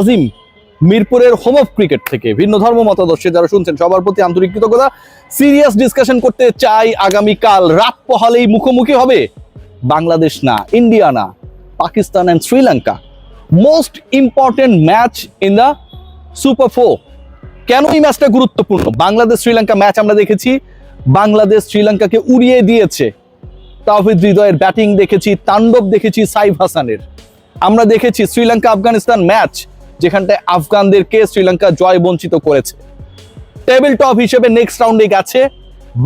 আজিম মিরপুরের home of cricket থেকে। ভিন্ন ধর্ম মতাদর্শে যারা শুনছেন, সবার প্রতি আন্তরিক কৃতজ্ঞতা। সিরিয়াস ডিসকাশন করতে চাই আগামীকাল। রাত পহালেই মুখোমুখি হবে বাংলাদেশ না ইন্ডিয়া না, Pakistan and Sri Lanka. Most important match in the super four কেন এই ম্যাচটা গুরুত্বপূর্ণ? বাংলাদেশ শ্রীলঙ্কা ম্যাচ আমরা দেখেছি। বাংলাদেশ শ্রীলঙ্কাকে উড়িয়ে দিয়েছে। তাওহিদ হৃদয়ের ব্যাটিং দেখেছি, তাণ্ডব দেখেছি সাইফ হাসানের। আমরা দেখেছি শ্রীলঙ্কা আফগানিস্তান ম্যাচ যেখানটায় আফগানদেরকে শ্রীলঙ্কা জয় বঞ্চিত করেছে। টেবিল টপ হিসেবে নেক্সট রাউন্ডে গেছে।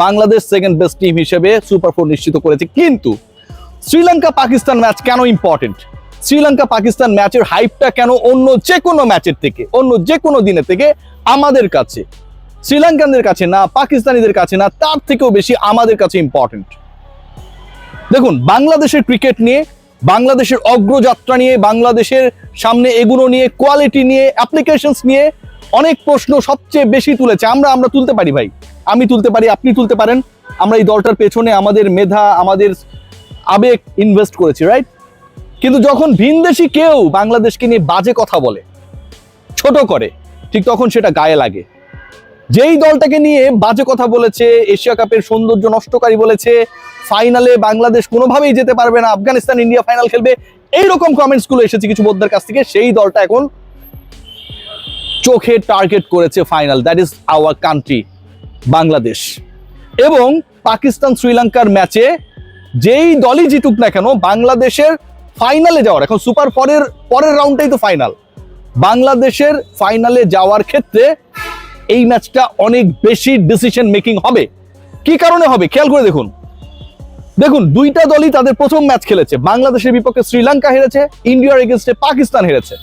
বাংলাদেশ সেকেন্ড বেস্ট টিম হিসেবে সুপার ফোর নিশ্চিত করেছে। কিন্তু শ্রীলঙ্কা পাকিস্তান ম্যাচ কেন ইম্পর্টেন্ট শ্রীলঙ্কা পাকিস্তান ম্যাচের হাইপটা কেন অন্য যে কোনো ম্যাচের থেকে, অন্য যে কোনো দিনের থেকে আমাদের কাছে? শ্রীলঙ্কানদের কাছে না, পাকিস্তানিদের কাছে না, তার থেকেও বেশি আমাদের কাছে ইম্পর্টেন্ট দেখুন, বাংলাদেশের ক্রিকেট নিয়ে বাংলাদেশের অগ্রযাত্রা নিয়ে, বাংলাদেশের সামনে এগুলো নিয়ে কোয়ালিটি নিয়ে অ্যাপ্লিকেশনস নিয়ে অনেক প্রশ্ন সবচেয়ে বেশি তুলেছে। আমরা আমরা তুলতে পারি ভাই। আমি তুলতে পারি, আপনি তুলতে পারেন। আমরা এই দলটার পেছনে আমাদের মেধা, আমাদের আবেগ ইনভেস্ট করেছি রাইট কিন্তু যখন ভিনদেশি কেউ বাংলাদেশকে নিয়ে বাজে কথা বলে, ছোট করে, ঠিক তখন সেটা গায়ে লাগে। যেই দলটাকে নিয়ে বাজে কথা বলেছে, এশিয়া কাপের সৌন্দর্য নষ্টকারী বলেছে ফাইনালে বাংলাদেশ কোনোভাবেই যেতে পারবে না। আফগানিস্তান, ইন্ডিয়া ফাইনাল খেলবে। এইরকম কমেন্টসগুলো এসেছে কিছু বোদ্ধার কাছ থেকে। সেই দলটা এখন চোখে টার্গেট করেছে final that is our country Bangladesh. এবং পাকিস্তান, শ্রীলঙ্কার ম্যাচে যেই দলই জিতুক না কেন, বাংলাদেশের ফাইনালে যাওয়ার, এখন সুপার ফোরের পরের রাউন্ডটাই তো ফাইনাল বাংলাদেশের ফাইনালে যাওয়ার ক্ষেত্রে এই ম্যাচটা অনেক বেশি ডিসিশন মেকিং হবে। কি কারণে হবে? খেয়াল করে দেখুন। দেখুন, দুইটা দলই তাদের প্রথম ম্যাচ খেলেছে। বাংলাদেশের বিপক্ষে শ্রীলঙ্কা হেরেছে, ইন্ডিয়ার এগেনস্টে পাকিস্তান হেরেছে।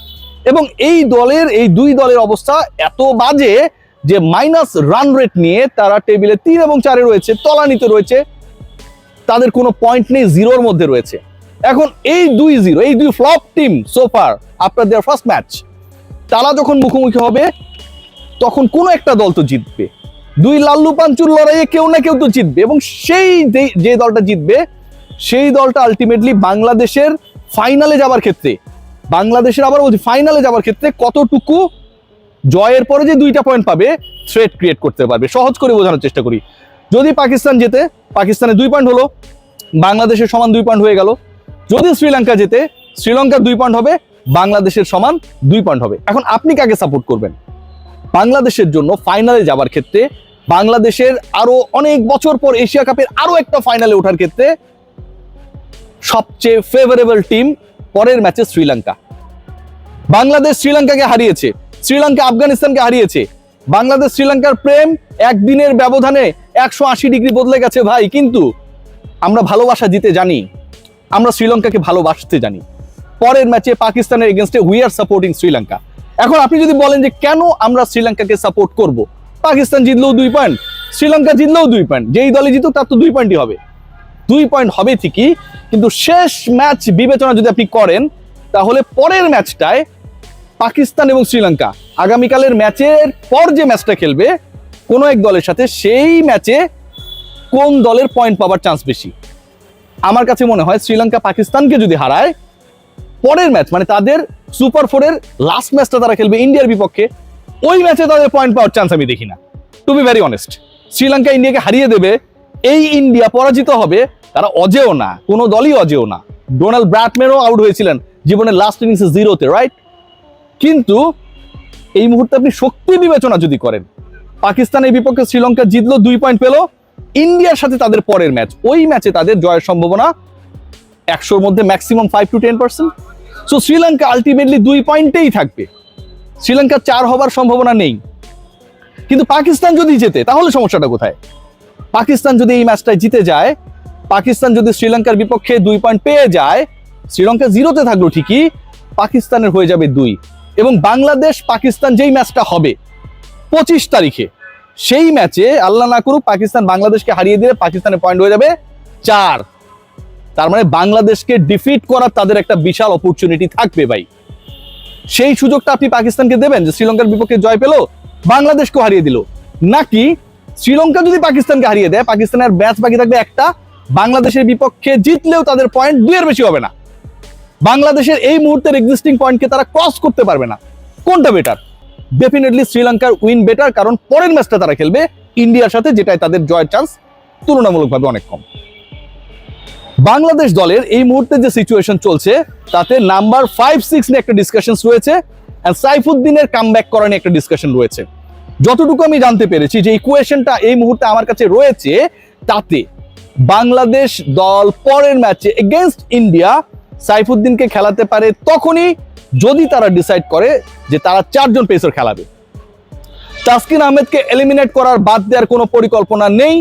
এবং এই দলের, এই দুই দলের অবস্থা এত বাজে যে মাইনাস রান রেট নিয়ে তারা টেবিলে তিন এবং চারে রয়েছে, তলানিতে রয়েছে। তাদের কোনো পয়েন্ট নেই জিরোর মধ্যে রয়েছে। এখন এই দুই জিরো এই দুই flop team so far after their first match তারা যখন মুখোমুখি হবে, তখন কোনো একটা দল তো জিতবে। দুই লাল্লু পাঞ্চুর লড়াইয়ে কেউ না কেউ তো জিতবে এবং সেই যে- দলটা জিতবে, সেই দলটা আলটিমেটলি বাংলাদেশের ফাইনালে যাবার ক্ষেত্রে, বাংলাদেশের আবার বলছি ফাইনালে যাবার ক্ষেত্রে কতটুকু জয়ের পরে যে দুইটা পয়েন্ট পাবে থ্রেট ক্রিয়েট করতে পারবে। সহজ করে বোঝানোর চেষ্টা করি। যদি পাকিস্তান জেতে পাকিস্তানে দুই পয়েন্ট হলো, বাংলাদেশের সমান দুই পয়েন্ট হয়ে গেল। যদি শ্রীলঙ্কা জেতে, শ্রীলঙ্কার দুই পয়েন্ট হবে, বাংলাদেশের সমান দুই পয়েন্ট হবে। এখন আপনি কাকে সাপোর্ট করবেন? বাংলাদেশের জন্য ফাইনালে যাবার ক্ষেত্রে বাংলাদেশের আরও অনেক বছর পর এশিয়া কাপের আরও একটা ফাইনালে ওঠার ক্ষেত্রে সবচেয়ে ফেভারেবল টিম পরের ম্যাচে শ্রীলঙ্কা। বাংলাদেশ শ্রীলঙ্কাকে হারিয়েছে, শ্রীলঙ্কা আফগানিস্তানকে হারিয়েছে। বাংলাদেশ শ্রীলঙ্কার প্রেম একদিনের ব্যবধানে একশো আশি ডিগ্রি বদলে গেছে ভাই, কিন্তু আমরা ভালোবাসা দিতে জানি, আমরা শ্রীলঙ্কাকে ভালোবাসতে জানি। পরের ম্যাচে পাকিস্তানের এগেনস্টে উই আর সাপোর্টিং শ্রীলঙ্কা। এখন আপনি যদি বলেন যে কেন আমরা শ্রীলঙ্কাকে সাপোর্ট করব পাকিস্তান জিতলেও দুই পয়েন্ট শ্রীলঙ্কা জিতলেও দুই পয়েন্ট যেই দলে জিতুক তার তো দুই পয়েন্টই হবে। দুই পয়েন্ট হবে ঠিকই, কিন্তু শেষ ম্যাচ বিবেচনা যদি আপনি করেন, তাহলে পরের ম্যাচটায় পাকিস্তান এবং শ্রীলঙ্কা আগামীকালের ম্যাচের পর যে ম্যাচটা খেলবে, কোনো এক দলের সাথে সেই ম্যাচে কোন দলের পয়েন্ট পাওয়ার চান্স বেশি? আমার কাছে মনে হয় শ্রীলঙ্কা পাকিস্তানকে যদি হারায়, পরের ম্যাচ মানে তাদের সুপার ফোরের লাস্ট ম্যাচটা তারা খেলবে ইন্ডিয়ার বিপক্ষে ওই ম্যাচে তাদের পয়েন্ট পাওয়ার চান্স আমি দেখি না। To be very honest Sri Lanka ইন্ডিয়াকে হারিয়ে দেবে, এই ইন্ডিয়া পরাজিত হবে, তারা অজেও না, কোনো দলই অজেও না। ডোনাল্ড ব্র্যাটম্যানও আউট হয়েছিলেন জীবনের লাস্ট ইনিংসে জিরোতে রাইট কিন্তু এই মুহূর্তে আপনি শক্তি বিবেচনা যদি করেন পাকিস্তানের বিপক্ষে শ্রীলঙ্কা জিতলো, দুই পয়েন্ট পেল ইন্ডিয়ার সাথে তাদের পরের ম্যাচ ওই ম্যাচে তাদের জয়ের সম্ভাবনা একশোর মধ্যে maximum five to ten percent so Sri Lanka ultimately দুই পয়েন্টেই থাকবে। শ্রীলঙ্কা চার হবার সম্ভাবনা নেই। কিন্তু পাকিস্তান যদি জেতে, তাহলে সমস্যাটা কোথায়? পাকিস্তান যদি এই ম্যাচটায় জিতে যায়, পাকিস্তান যদি শ্রীলঙ্কার বিপক্ষে দুই পয়েন্ট পেয়ে যায়, শ্রীলঙ্কা জিরোতে থাকল ঠিকই, পাকিস্তানের হয়ে যাবে দুই। এবং বাংলাদেশ পাকিস্তান যেই ম্যাচটা হবে, পঁচিশ তারিখে, সেই ম্যাচে আল্লাহ না করুক পাকিস্তান বাংলাদেশকে হারিয়ে দিলে পাকিস্তানের পয়েন্ট হয়ে যাবে চার। তার মানে বাংলাদেশকে ডিফিট করার তাদের একটা বিশাল অপরচুনিটি থাকবে ভাই। সেই সুযোগটা আপনি পাকিস্তানকে দেবেন যে শ্রীলঙ্কার বিপক্ষে জয় পেল বাংলাদেশকে হারিয়ে দিল। নাকি শ্রীলঙ্কা যদি পাকিস্তানকে হারিয়ে দেয়, পাকিস্তানের ম্যাচ বাকি থাকবে একটা, বাংলাদেশের বিপক্ষে জিতলেও তাদের পয়েন্ট দুইয়ের বেশি হবে না। বাংলাদেশের এই মুহূর্তের এক্সিস্টিং পয়েন্টকে তারা ক্রস করতে পারবে না। কোনটা বেটার ডেফিনেটলি শ্রীলঙ্কার উইন বেটার কারণ পরের ম্যাচটা তারা খেলবে ইন্ডিয়ার সাথে যেটাই তাদের জয়ের চান্স তুলনামূলকভাবে অনেক কম। বাংলাদেশ দলের এই মুহূর্তে যে সিচুয়েশন চলছে, তাতে নাম্বার ফাইভ সিক্স নিয়ে একটা ডিসকাশন রয়েছে অ্যান্ড সাইফুদ্দিনের কাম ব্যাক করা নিয়ে একটা ডিসকাশন রয়েছে। যতটুকু আমি জানতে পেরেছি যে ইকুয়েশনটা এই মুহূর্তে আমার কাছে রয়েছে, তাতে বাংলাদেশ দল পরের ম্যাচে এগেনস্ট ইন্ডিয়া সাইফুদ্দিনকে খেলাতে পারে তখনই যদি তারা ডিসাইড করে যে তারা চারজন পেসার খেলাবে। তাসকিন আহমেদকে এলিমিনেট করার বাদ দেওয়ার কোনো পরিকল্পনা নেই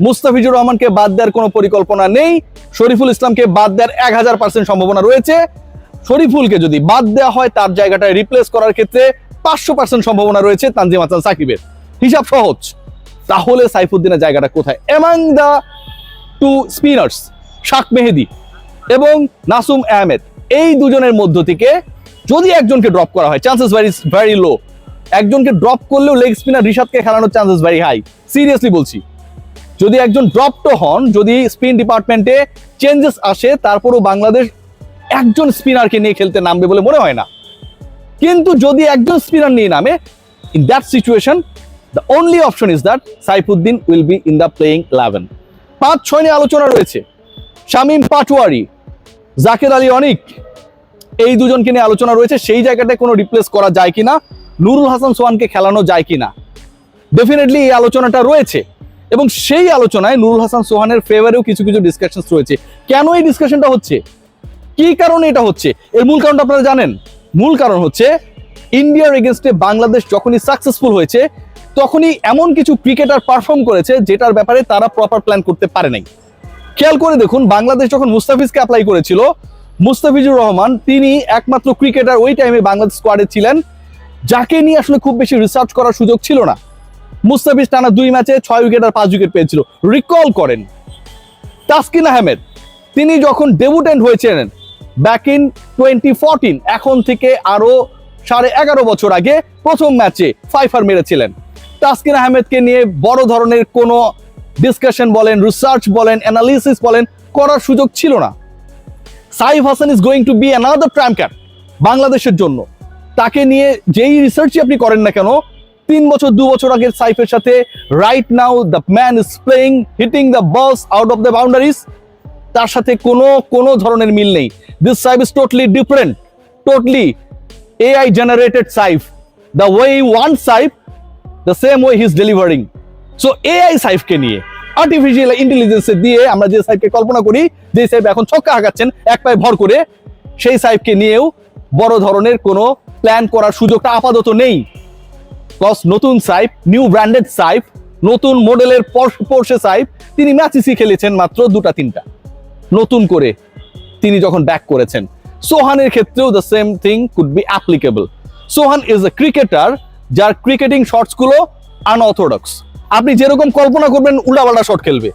মুস্তাফিজুর রহমানকে বাদ দেওয়ার কোনো পরিকল্পনা নেই। শরীফুল ইসলামকে বাদ দেওয়ার এক হাজার পার্সেন্ট সম্ভাবনা রয়েছে। শরীফুলকে যদি বাদ দেওয়া হয়, তার জায়গাটায় রিপ্লেস করার ক্ষেত্রে পাঁচশো পার্সেন্ট সম্ভাবনা রয়েছে তানজিম হাসান সাকিবের। হিসাব সহজ। তাহলে সাইফুদ্দিনের জায়গাটা কোথায়? এমাং দ্য টু স্পিনার্স শাক মেহেদি এবং নাসুম আহমেদ। এই দুজনের মধ্য থেকে যদি একজনকে ড্রপ করা হয় চান্সেস ভেরি ভ্যারি লো একজনকে ড্রপ করলেও লেগ স্পিনার রিশাদকে খেলানোর চান্সেস ভেরি হাই সিরিয়াসলি বলছি। যদি একজন ড্রপড হন, যদি স্পিন ডিপার্টমেন্টে চেঞ্জেস আসে, তারপরও বাংলাদেশ একজন স্পিনারকে নিয়ে খেলতে নামবে বলে মনে হয় না। কিন্তু যদি একজন স্পিনার নিয়ে নামে in that situation the only option is that Saifuddin will be in the playing eleven পাঁচ ছয় নিয়ে আলোচনা রয়েছে। শামীম পাটোয়ারি, জাকের আলী অনিক, এই দুজনকে নিয়ে আলোচনা রয়েছে। সেই জায়গাটায় কোনো রিপ্লেস করা যায় কিনা? নুরুল হাসান সোহানকে খেলানো যায় কিনা? ডেফিনেটলি এই আলোচনাটা রয়েছে। এবং সেই আলোচনায় নুরুল হাসান সোহানের ফেভারেও কিছু কিছু ডিসকাশন রয়েছে। কেন এই ডিসকাশনটা হচ্ছে? কি কারণে এটা হচ্ছে? এর মূল কারণটা আপনারা জানেন। মূল কারণ হচ্ছে ইন্ডিয়ার এগেনস্টে বাংলাদেশ যখনই সাকসেসফুল হয়েছে, তখনই এমন কিছু ক্রিকেটার পারফর্ম করেছে যেটার ব্যাপারে তারা প্রপার প্ল্যান করতে পারে নাই। খেয়াল করে দেখুন, বাংলাদেশ যখন মুস্তাফিজকে অ্যাপ্লাই করেছিল, মুস্তাফিজুর রহমান তিনি একমাত্র ক্রিকেটার ওই টাইমে বাংলাদেশ স্কোয়াডে ছিলেন, যাকে নিয়ে আসলে খুব বেশি রিসার্চ করার সুযোগ ছিল না। মুস্তাফিজ টানা দুই ম্যাচে ছয় উইকেট আর পাঁচ উইকেট পেয়েছিল। রিকল করেন। তাসকিন আহমেদ, তিনি যখন ডেবুটেন্ট হয়েছিলেন ব্যাক ইন টোয়েন্টি ফোরটিন এখন থেকে আরও সাড়ে এগারো বছর আগে প্রথম ম্যাচে ফাইফার মেরেছিলেন। তাসকিন আহমেদকে নিয়ে বড় ধরনের কোনো ডিসকাশন বলেন রিসার্চ বলেন অ্যানালিসিস বলেন, করার সুযোগ ছিল না। Saif Hasan is going to be another trump বাংলাদেশের জন্য। তাকে নিয়ে যেই রিসার্চই আপনি করেন না কেন তিন বছর, দু বছর আগের সাইফের সাথে right now the man is playing hitting the balls out of the boundaries তার সাথে কোনো কোনো ধরনের মিল নেই। This Saif is totally different totally AI generated Saif. The way one Saif the same way he is delivering so AI সাইফকে নিয়ে artificial intelligence দিয়ে আমরা যে সাইফকে কল্পনা করি, যে সাইফ এখন ছক্কা হাঁকাচ্ছেন এক পায়ে ভর করে, সেই সাইফকে নিয়েও বড় ধরনের কোনো প্ল্যান করার সুযোগটা আপাতত নেই। কস নতুন সাইফ নিউ ব্র্যান্ডেড সাইফ নতুন মডেলের পোর্শে সাইফ তিনি ম্যাচিসি খেলেছেন মাত্র দুটা, তিনটা। নতুন করে তিনি যখন ব্যাক করেছেন, সোহানের ক্ষেত্রেও the same thing could be applicable Sohan is a cricketer যার ক্রিকেটিং শটসগুলো আনঅর্থোডক্স আপনি যেরকম কল্পনা করবেন, উল্টাপাল্টা শট খেলবে।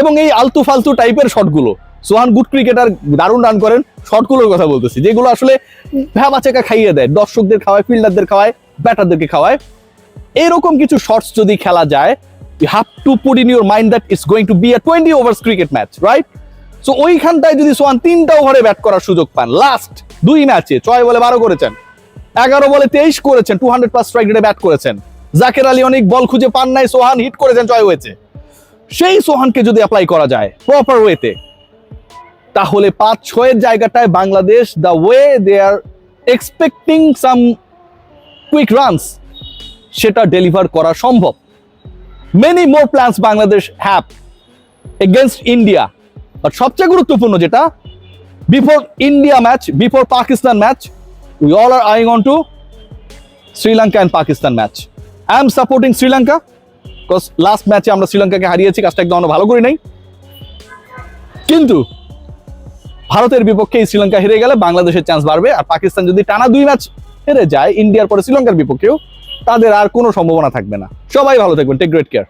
এবং এই আলতু ফালতু টাইপের শটগুলো সোহান গুড ক্রিকেটার দারুণ রান করেন শটগুলোর কথা বলতেছি, যেগুলো আসলে ভ্যাবা চেকা খাইয়ে দেয়, দর্শকদের খাওয়ায় ফিল্ডারদের খাওয়ায় ব্যাটারদেরকে খাওয়ায়। এরকম কিছু শটস যদি খেলা যায় you have to put in your mind that is going to be a twenty overs cricket match right so ওইখানটায় যদি সোহান তিনটা ওভারে ব্যাট করার সুযোগ পান লাস্ট দুই ম্যাচে ছয় বলে বারো করেছেন, এগারো বলে তেইশ করেছেন টু হান্ড্রেড প্লাস স্ট্রাইক রেটে ব্যাট করেছেন। জাকের আলী অনেক বল খুঁজে পান নাই, সোহান হিট করেছেন জয় হয়েছে। সেই সোহানকে যদি অ্যাপ্লাই করা যায় প্রপার ওয়েতে তাহলে পাঁচ ছয়ের জায়গাটায় Bangladesh the way they are expecting some quick runs সেটা ডেলিভার করা সম্ভব। Many more plans Bangladesh have against India but সবচেয়ে গুরুত্বপূর্ণ যেটা before India match before Pakistan match we all are eyeing on to Sri Lanka and Pakistan match I am supporting Sri Lanka because last ম্যাচে আমরা শ্রীলঙ্কাকে হারিয়েছি, কাজটা একদম ভালো করি নাই। কিন্তু ভারতের বিপক্ষে শ্রীলঙ্কা হেরে গেলে বাংলাদেশের চান্স বাড়বে। আর পাকিস্তান যদি টানা দুই ম্যাচ হেরে যায় ইন্ডিয়ার পরে শ্রীলঙ্কার বিপক্ষেও, তাদের আর কোনো সম্ভাবনা থাকবে না। সবাই ভালো থাকবেন। Take great care